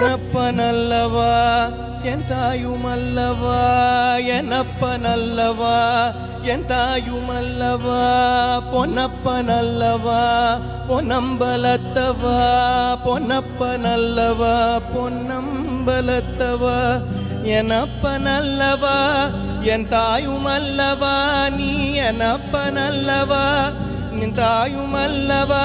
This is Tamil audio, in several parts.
என்னப்பனல்லவா என் தாயுமல்லவா என்னப்பனல்லவா என் தாயுமல்லவா பொன்னப்பனல்லவா பொன்னம்பலத்தவா பொன்னப்பனல்லவா பொன்னம்பலத்தவா எனப்பனல்லவா என் தாயுமல்லவா நீ எனப்பனல்லவா நின் தாயுமல்லவா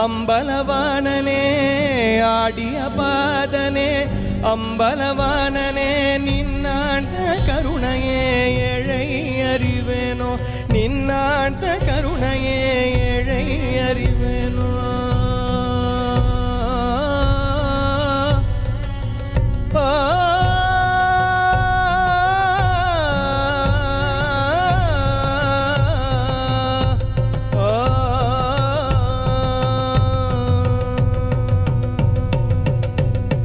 அம்பலவானனே ஆடிய பாதனே அம்பலவானனே நின்னாண்ட கருணையே ஏழை அறிவேனோ நின்னாண்ட கருணையே ஏழை அறிவேனோ.